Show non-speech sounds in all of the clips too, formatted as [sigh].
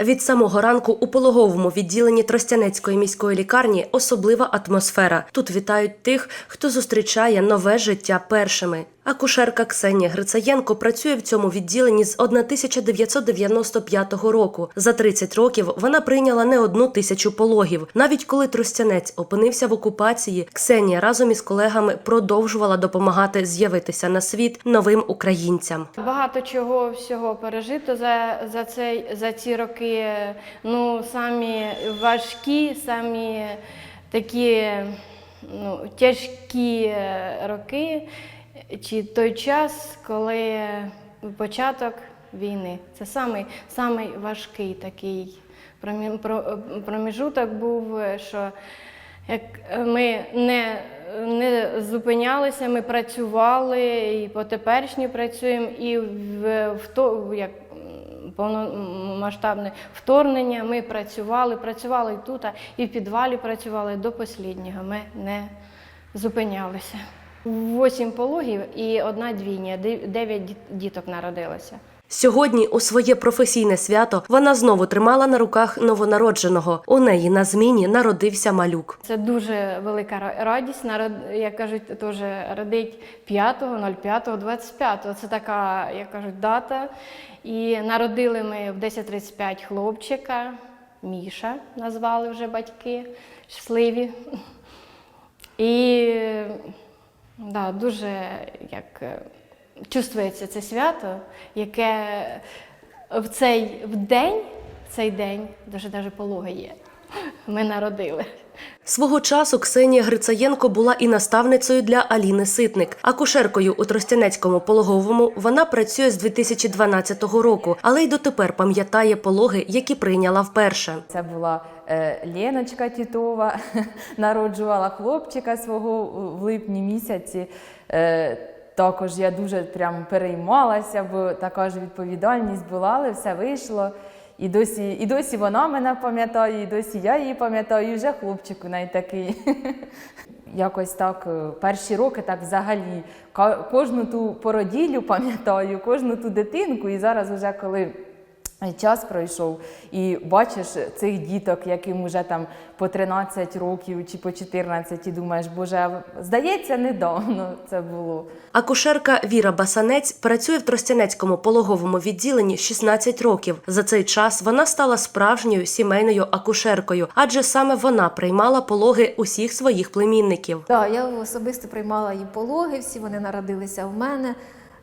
Від самого ранку у пологовому відділенні Тростянецької міської лікарні особлива атмосфера. Тут вітають тих, хто зустрічає нове життя першими. Акушерка Ксенія Грицаєнко працює в цьому відділенні з 1995 року. За 30 років вона прийняла не одну тисячу пологів. Навіть коли Тростянець опинився в окупації, Ксенія разом із колегами продовжувала допомагати з'явитися на світ новим українцям. Багато чого всього пережито за, за, цей, за ці роки. Ну, самі важкі, самі такі ну, тяжкі е, роки, чи той час, коли початок війни. Це самий, самий важкий такий проміжуток був, що як ми не, не зупинялися, ми працювали і по теперішній працюємо, і в, в то, як повномасштабне вторгнення ми працювали, працювали і тут, і в підвалі працювали до останнього. Ми не зупинялися. Восім пологів і одна двійня, дев'ять діток народилося. Сьогодні у своє професійне свято вона знову тримала на руках новонародженого. У неї на зміні народився малюк. Це дуже велика радість. Народ, як кажуть, теж родить 5.05, 25. Це така, як кажуть, дата. І народили ми в 10.35 хлопчика. Міша назвали вже батьки, щасливі. І да, дуже як е, чувствується це свято, яке в цей в день, в цей день, дуже навіть пологи є. Ми народили. Свого часу Ксенія Грицаєнко була і наставницею для Аліни Ситник. Акушеркою у Тростянецькому пологовому вона працює з 2012 року, але й дотепер пам'ятає пологи, які прийняла вперше. Це була Леночка Тітова, [laughs] народжувала хлопчика свого в липні місяці. Е, також я дуже прям переймалася, бо така ж відповідальність була, але все вийшло. І досі, і досі вона мене пам'ятає, і досі я її пам'ятаю, і вже хлопчик у неї такий. [laughs] Якось так, е, перші роки так взагалі кожну ту породіллю пам'ятаю, кожну ту дитинку. І зараз, вже коли час пройшов, і бачиш цих діток, яким вже там по 13 років чи по 14, і думаєш, боже, здається, недавно це було. Акушерка Віра Басанець працює в Тростянецькому пологовому відділенні 16 років. За цей час вона стала справжньою сімейною акушеркою, адже саме вона приймала пологи усіх своїх племінників. Так, я особисто приймала її пологи, всі вони народилися в мене.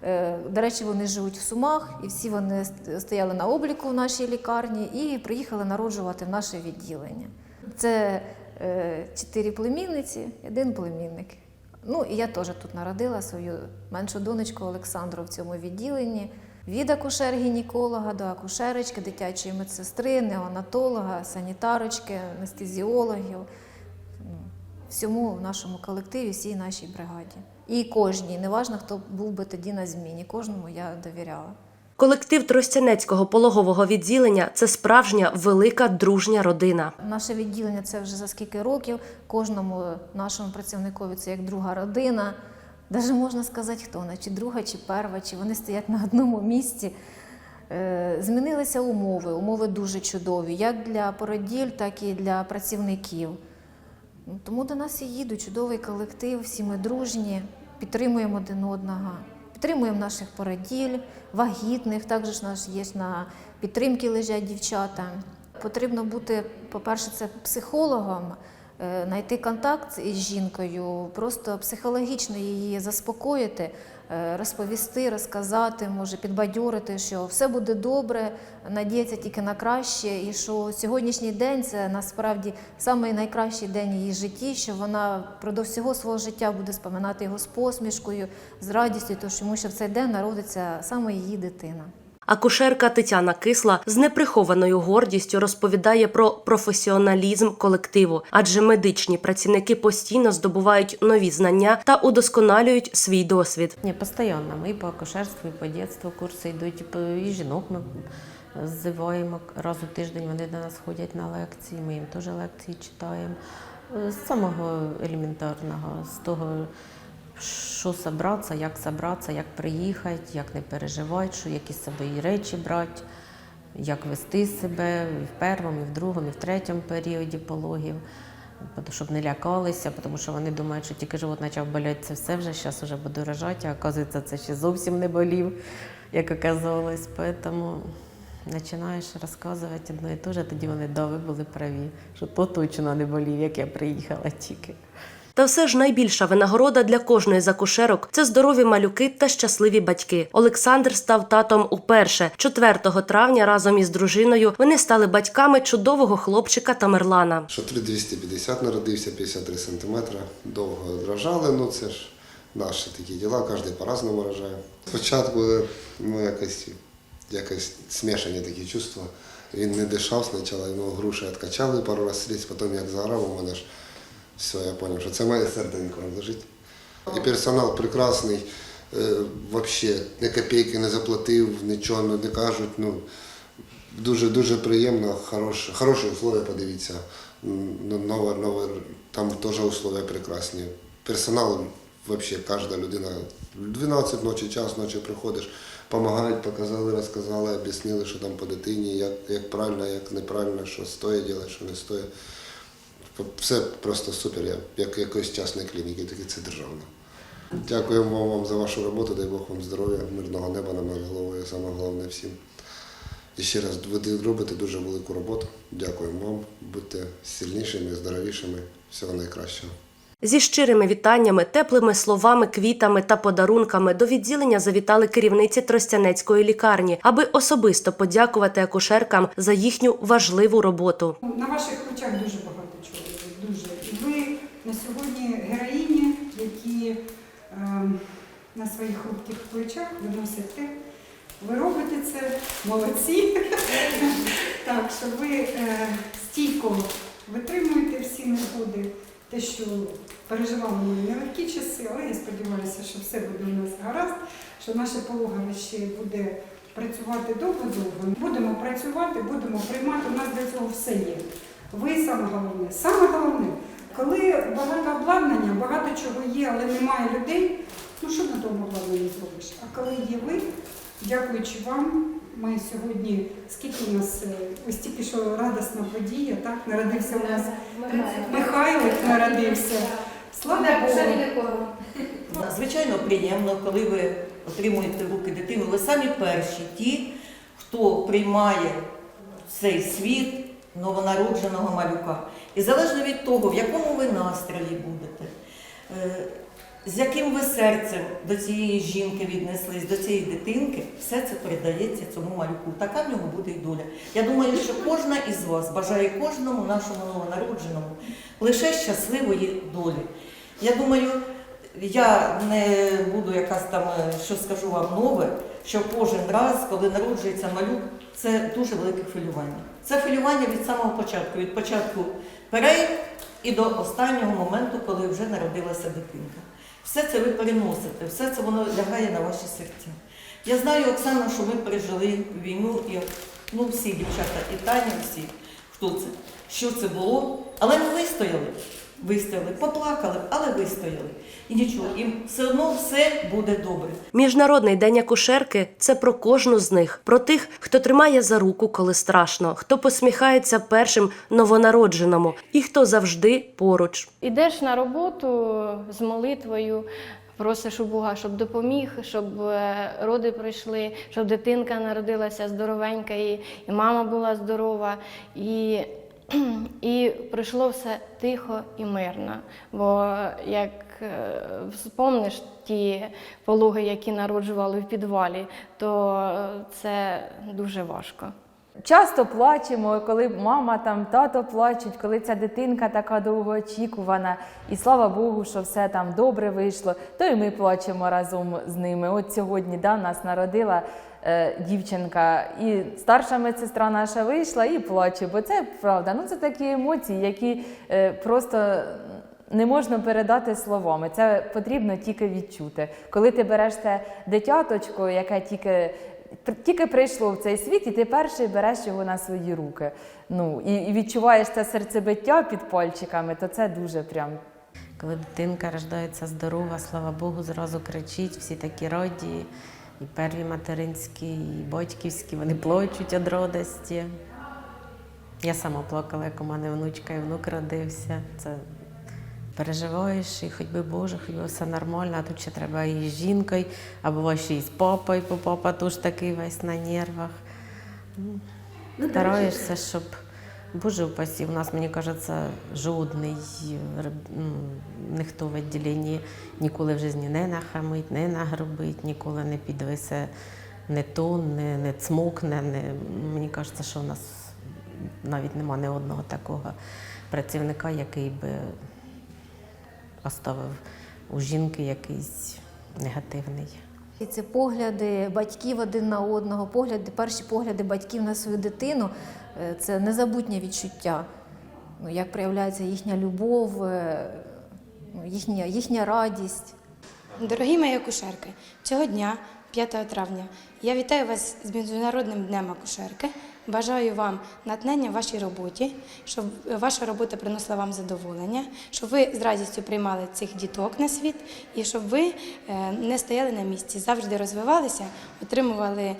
Е, До речі, вони живуть в Сумах, і всі вони стояли на обліку в нашій лікарні і приїхали народжувати в наше відділення. Це е, чотири племінниці, один племінник. Ну і я теж тут народила свою меншу донечку Олександру в цьому відділенні. Від акушер-гінеколога до акушерочки, дитячої медсестри, неонатолога, санітарочки, анестезіологів всьому нашому колективі, всій нашій бригаді. І кожній, неважно, хто був би тоді на зміні, кожному я довіряла. Колектив Тростянецького пологового відділення це справжня велика дружня родина. Наше відділення це вже за скільки років. Кожному нашому працівникові це як друга родина. Навіть можна сказати, хто вона, чи друга, чи перша, чи вони стоять на одному місці. Е, Змінилися умови. Умови дуже чудові, як для породіль, так і для працівників. Ну, Тому до нас і їдуть чудовий колектив, всі ми дружні, підтримуємо один одного, підтримуємо наших породіль, вагітних. Також наш є на підтримки лежать дівчата. Потрібно бути, по-перше, це психологом, знайти контакт із жінкою, просто психологічно її заспокоїти, е, розповісти, розказати, може підбадьорити, що все буде добре, надіятися тільки на краще, і що сьогоднішній день це насправді самий найкращий день її житті, що вона впродовж всього свого життя буде споминати його з посмішкою, з радістю, тому що в цей день народиться саме її дитина. Акушерка Тетяна Кисла з неприхованою гордістю розповідає про професіоналізм колективу, адже медичні працівники постійно здобувають нові знання та удосконалюють свій досвід. Ні, постійно. Ми по акушерству, і по дитинству курси йдуть, і, жінок ми ззиваємо раз у тиждень. Вони до нас ходять на лекції, ми їм теж лекції читаємо. З самого елементарного, з того, що зібратися, як зібратися, як приїхати, як не переживати, що які з собою речі брати. як вести себе і в першому, і в другому, і в третьому періоді пологів, щоб не лякалися, тому що вони думають, що тільки живот почав боліти, це все вже, зараз вже буду рожати, а оказується, це ще зовсім не болів, як оказалось. Тому починаєш розказувати одно і те тоді вони да, були праві, що то точно не болів, як я приїхала тільки. Та все ж найбільша винагорода для кожної з акушерок – це здорові малюки та щасливі батьки. Олександр став татом уперше. 4 травня разом із дружиною вони стали батьками чудового хлопчика Тамерлана. Що 3250 народився, 53 сантиметри. Довго рожали, ну це ж наші такі діла, кожен по-разному рожає. Спочатку ну, якось, якось смішані такі чувства. Він не дишав спочатку, йому груші відкачали пару разів потім як заграв, у мене ж все, я зрозумів, що це моє серденько лежить. І персонал прекрасний, е, взагалі ні копійки не заплатив, нічого не кажуть. Ну, Дуже дуже приємно, хороші, хороші условия, подивіться. Ну, Нове, нове, там теж условия прекрасні. Персонал, взагалі, кожна людина. В 12 ночі, час ночі приходиш, допомагають, показали, розказали, об'яснили, що там по дитині, як, як правильно, як неправильно, що стоїть що не стоїть. Все просто супер, я, як якоїсь частної клініки, таки це державна. Дякуємо вам за вашу роботу, дай Бог вам здоров'я, мирного неба над головою, саме головне всім. І ще раз, ви робите дуже велику роботу. Дякуємо вам. Будьте сильнішими, здоровішими. Всього найкращого. Зі щирими вітаннями, теплими словами, квітами та подарунками до відділення завітали керівниці Тростянецької лікарні, аби особисто подякувати акушеркам за їхню важливу роботу. На ваших очах дуже багато чого. Дуже. І ви на сьогодні героїні, які е, на своїх хрупких плечах виносите. Ви робите це, молодці. [laughs] так, що ви е, стійко витримуєте всі негоди, те, що переживали ми нелегкі часи, але я сподіваюся, що все буде у нас гаразд, що наше пологовище буде працювати довго-довго. Будемо працювати, будемо приймати. У нас для цього все є. Ви саме головне. Саме головне, коли багато обладнання, багато чого є, але немає людей, ну що на тому обладнанні зробиш? А коли є ви, дякуючи вам, ми сьогодні, скільки у нас, е, ось тільки що радісна подія, так? Народився у нас Михайлик народився. Слава Богу. Звичайно, приємно, коли ви отримуєте в руки дитину. Ви самі перші, ті, хто приймає цей світ новонародженого малюка. І залежно від того, в якому ви настрої будете, е, з яким ви серцем до цієї жінки віднеслись, до цієї дитинки, все це передається цьому малюку. Така в нього буде і доля. Я думаю, що кожна із вас бажає кожному нашому новонародженому лише щасливої долі. Я думаю, я не буду якась там, е, що скажу вам нове, що кожен раз, коли народжується малюк, це дуже велике хвилювання. Це хвилювання від самого початку, від початку перей і до останнього моменту, коли вже народилася дитинка. Все це ви переносите, все це воно лягає на ваші серця. Я знаю, Оксана, що ми пережили війну, і ну, всі дівчата, і Таня, всі, хто це, що це було, але ми вистояли. Вистояли, поплакали, але вистояли. І нічого, і все одно все буде добре. Міжнародний день акушерки це про кожну з них, про тих, хто тримає за руку, коли страшно, хто посміхається першим новонародженому і хто завжди поруч. Ідеш на роботу з молитвою, просиш у Бога, щоб допоміг, щоб е, роди пройшли, щоб дитинка народилася здоровенька, і, і мама була здорова. І, і пройшло все тихо і мирно. Бо як е, вспомниш ті пологи, які народжували в підвалі, то е, це дуже важко. Часто плачемо, коли мама там, тато плачуть, коли ця дитинка така довгоочікувана, і слава Богу, що все там добре вийшло, то і ми плачемо разом з ними. От сьогодні да, нас народила е, дівчинка, і старша медсестра наша вийшла і плаче, бо це правда. Ну це такі емоції, які е, просто. Не можна передати словами, це потрібно тільки відчути. Коли ти береш це дитяточко, яке тільки тільки прийшло в цей світ, і ти перший береш його на свої руки. Ну і, і відчуваєш це серцебиття під пальчиками, то це дуже прям. Коли дитинка рождається здорова, слава Богу, зразу кричить, всі такі раді. І перві материнські, і батьківські, вони плачуть від радості. Я сама плакала, як у мене внучка і внук родився. Це переживаєш, і хоч би Боже, хоч би все нормально, а тут ще треба і з жінкою, або ваші і з папою, бо папа теж такий весь на нервах. Ну, Стараєшся, щоб Боже упасі, у нас, мені кажеться, жодний р- ніхто в відділенні ніколи в житті не нахамить, не нагробить, ніколи не підвесе не тон, не, не цмокне. Не, мені кажеться, що у нас навіть нема ні одного такого працівника, який би оставив у жінки якийсь негативний. І це погляди батьків один на одного, погляди, перші погляди батьків на свою дитину е, це незабутнє відчуття. Ну, як проявляється їхня любов, е, ну, їхня, їхня радість. Дорогі мої акушерки, цього дня, 5 травня, я вітаю вас з Міжнародним днем акушерки. Бажаю вам натхнення в вашій роботі, щоб ваша робота приносила вам задоволення, щоб ви з радістю приймали цих діток на світ і щоб ви е, не стояли на місці, завжди розвивалися, отримували е,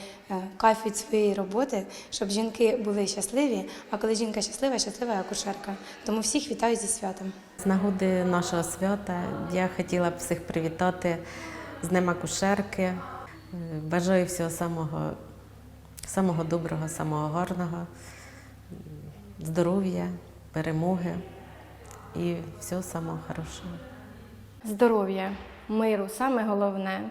кайф від своєї роботи, щоб жінки були щасливі. А коли жінка щаслива, щаслива акушерка. Тому всіх вітаю зі святом. З нагоди нашого свята я хотіла б всіх привітати з Днем акушерки. Е, Бажаю всього самого, самого доброго, самого гарного, здоров'я, перемоги і всього самого хорошого. Здоров'я, миру, саме головне,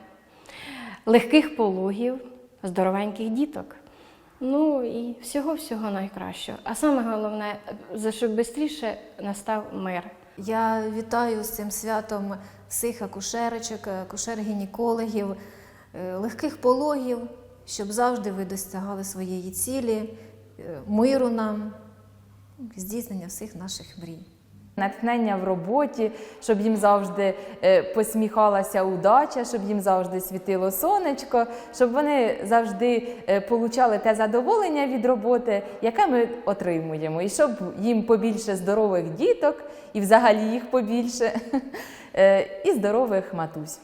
легких пологів, здоровеньких діток. Ну і всього-всього найкращого. А саме головне, за щоб швидше настав мир. Я вітаю з цим святом всіх акушерочок, акушер-гінекологів, е, легких пологів, щоб завжди ви досягали своєї цілі, е, миру нам, здійснення всіх наших мрій. Натхнення в роботі, щоб їм завжди е, посміхалася удача, щоб їм завжди світило сонечко, щоб вони завжди е, получали те задоволення від роботи, яке ми отримуємо, і щоб їм побільше здорових діток, і взагалі їх побільше, [laughs] і здорових матусь.